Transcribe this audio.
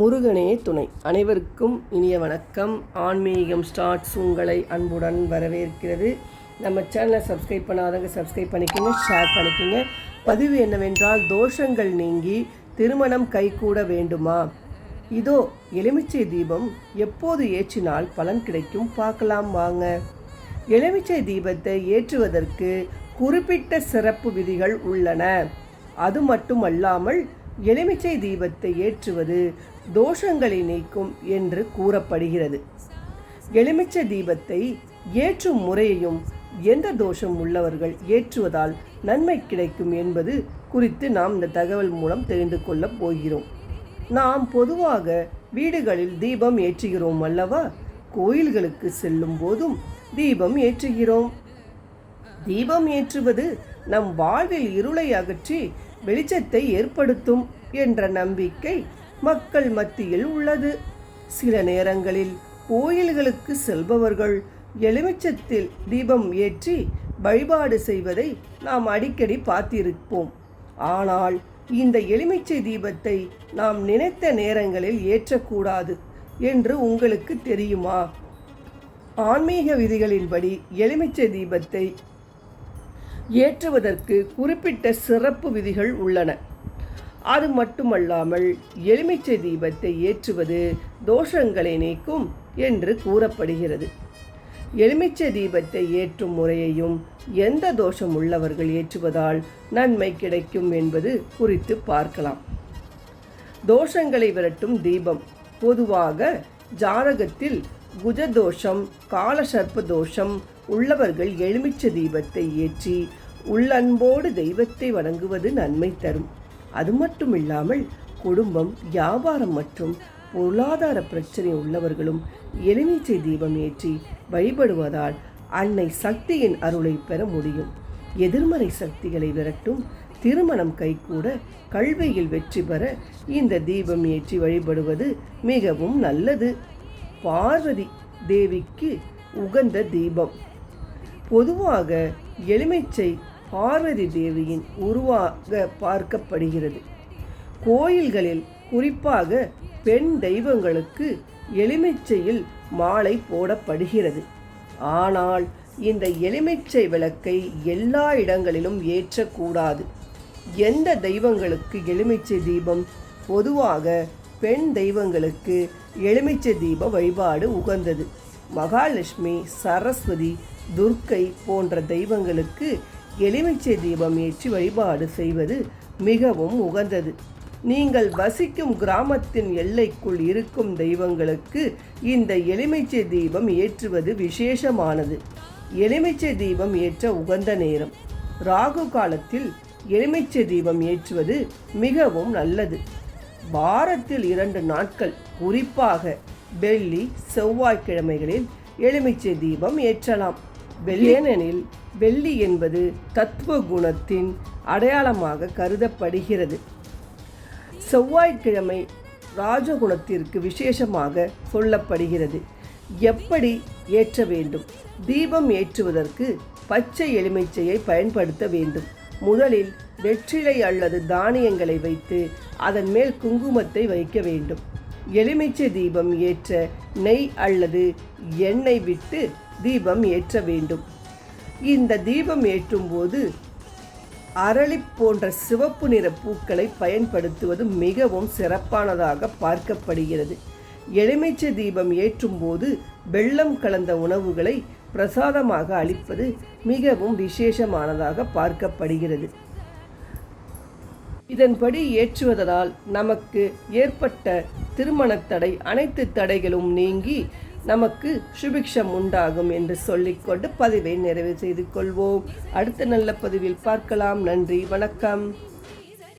முருகனே துணை. அனைவருக்கும் இனிய வணக்கம். ஆன்மீகம் ஸ்டார்ட்ஸ் உங்களை அன்புடன் வரவேற்கிறது. நம்ம சேனலை சப்ஸ்கிரைப் பண்ணாதவங்க சப்ஸ்கிரைப் பண்ணிக்கோங்க ஷேர் பண்ணிக்கோங்க. பதிவு என்னவென்றால் தோஷங்கள் நீங்கி திருமணம் கைகூட வேண்டுமா? இதோ எலுமிச்சை தீபம் எப்போது ஏற்றினால் பலன் கிடைக்கும் பார்க்கலாம் வாங்க. எலுமிச்சை தீபத்தை ஏற்றுவதற்கு குறிப்பிட்ட சிறப்பு விதிகள் உள்ளன. அது மட்டுமல்லாமல் எலுமிச்சை தீபத்தை ஏற்றுவது தோஷங்களை நீக்கும் என்று கூறப்படுகிறது. எலுமிச்சை தீபத்தை ஏற்றும் முறையையும் எந்த தோஷம் உள்ளவர்கள் ஏற்றுவதால் நன்மை கிடைக்கும் என்பது குறித்து நாம் இந்த தகவல் மூலம் தெரிந்து கொள்ளப் போகிறோம். நாம் பொதுவாக வீடுகளில் தீபம் ஏற்றுகிறோம் அல்லவா? கோயில்களுக்கு செல்லும் போதும் தீபம் ஏற்றுகிறோம். தீபம் ஏற்றுவது நம் வாழ்வில் இருளை அகற்றி வெளிச்சத்தை ஏற்படுத்தும் என்ற நம்பிக்கை மக்கள் மத்தியில் உள்ளது. சில நேரங்களில் கோயில்களுக்கு செல்பவர்கள் எலுமிச்சத்தில் தீபம் ஏற்றி வழிபாடு செய்வதை நாம் அடிக்கடி பார்த்திருப்போம். ஆனால் இந்த எலுமிச்சை தீபத்தை நாம் நினைத்த நேரங்களில் ஏற்றக்கூடாது என்று உங்களுக்கு தெரியுமா? ஆன்மீக விதிகளின்படி எலுமிச்சை தீபத்தை ஏற்றுவதற்கு குறிப்பிட்ட சிறப்பு விதிகள் உள்ளன. அது மட்டுமல்லாமல் எலுமிச்சை தீபத்தை ஏற்றுவது தோஷங்களை நீக்கும் என்று கூறப்படுகிறது. எலுமிச்சை தீபத்தை ஏற்றும் முறையையும் எந்த தோஷம் உள்ளவர்கள் ஏற்றுவதால் நன்மை கிடைக்கும் என்பது குறித்து பார்க்கலாம். தோஷங்களை விரட்டும் தீபம். பொதுவாக ஜாதகத்தில் குஜதோஷம் காலசர்ப்ப தோஷம் உள்ளவர்கள் எலுமிச்சை தீபத்தை ஏற்றி உள்ளன்போடு தெய்வத்தை வணங்குவது நன்மை தரும். அது மட்டும் இல்லாமல் குடும்பம் வியாபாரம் மற்றும் பொருளாதார பிரச்சனை உள்ளவர்களும் எலுமிச்சை தீபம் ஏற்றி வழிபடுவதால் அன்னை சக்தியின் அருளை பெற முடியும். எதிர்மறை சக்திகளை விரட்டும் திருமணம் கைகூட கல்வியில் வெற்றி பெற இந்த தீபம் ஏற்றி வழிபடுவது மிகவும் நல்லது. பார்வதி தேவிக்கு உகந்த தீபம். பொதுவாக எலுமிச்சை பார்வதி தேவியின் உருவாக பார்க்கப்படுகிறது. கோயில்களில் குறிப்பாக பெண் தெய்வங்களுக்கு எலுமிச்சையில் மாலை போடப்படுகிறது. ஆனால் இந்த எலுமிச்சை விளக்கை எல்லா இடங்களிலும் ஏற்றக்கூடாது. எந்த தெய்வங்களுக்கு எலுமிச்சை தீபம்? பொதுவாக பெண் தெய்வங்களுக்கு எலுமிச்சை தீப வழிபாடு உகந்தது. மகாலட்சுமி சரஸ்வதி துர்க்கை போன்ற தெய்வங்களுக்கு எலுமிச்சை தீபம் ஏற்றி வழிபாடு செய்வது மிகவும் உகந்தது. நீங்கள் வசிக்கும் கிராமத்தின் எல்லைக்குள் இருக்கும் தெய்வங்களுக்கு இந்த எலுமிச்சை தீபம் ஏற்றுவது விசேஷமானது. எலுமிச்சை தீபம் ஏற்ற உகந்த நேரம். ராகு காலத்தில் எலுமிச்சை தீபம் ஏற்றுவது மிகவும் நல்லது. வாரத்தில் இரண்டு நாட்கள் குறிப்பாக வெள்ளி செவ்வாய்க்கிழமைகளில் எலுமிச்சை தீபம் ஏற்றலாம். ஏனெனில் வெள்ளி என்பது தத்துவ குணத்தின் அடையாளமாக கருதப்படுகிறது. செவ்வாய்க்கிழமை ராஜகுணத்திற்கு விசேஷமாக சொல்லப்படுகிறது. எப்படி ஏற்ற வேண்டும்? தீபம் ஏற்றுவதற்கு பச்சை எலுமிச்சையை பயன்படுத்த வேண்டும். முதலில் வெற்றிலை அல்லது தானியங்களை வைத்து அதன் மேல் குங்குமத்தை வைக்க வேண்டும். எலுமிச்சை தீபம் ஏற்ற நெய் அல்லது எண்ணெய் விட்டு தீபம் ஏற்ற வேண்டும். இந்த தீபம் ஏற்றும் போது அரளி போன்ற சிவப்பு நிற பூக்களை பயன்படுத்துவது மிகவும் சிறப்பானதாக பார்க்கப்படுகிறது. எலுமிச்சை தீபம் ஏற்றும் போது வெள்ளம் கலந்த உணவுகளை பிரசாதமாக அளிப்பது மிகவும் விசேஷமானதாக பார்க்கப்படுகிறது. இதன்படி ஏற்றுவதனால் நமக்கு ஏற்பட்ட திருமணத் தடை அனைத்து தடைகளும் நீங்கி நமக்கு சுபிக்ஷம் உண்டாகும் என்று சொல்லிக்கொண்டு பதிவை நிறைவு செய்து கொள்வோம். அடுத்த நல்ல பதிவில் பார்க்கலாம். நன்றி. வணக்கம்.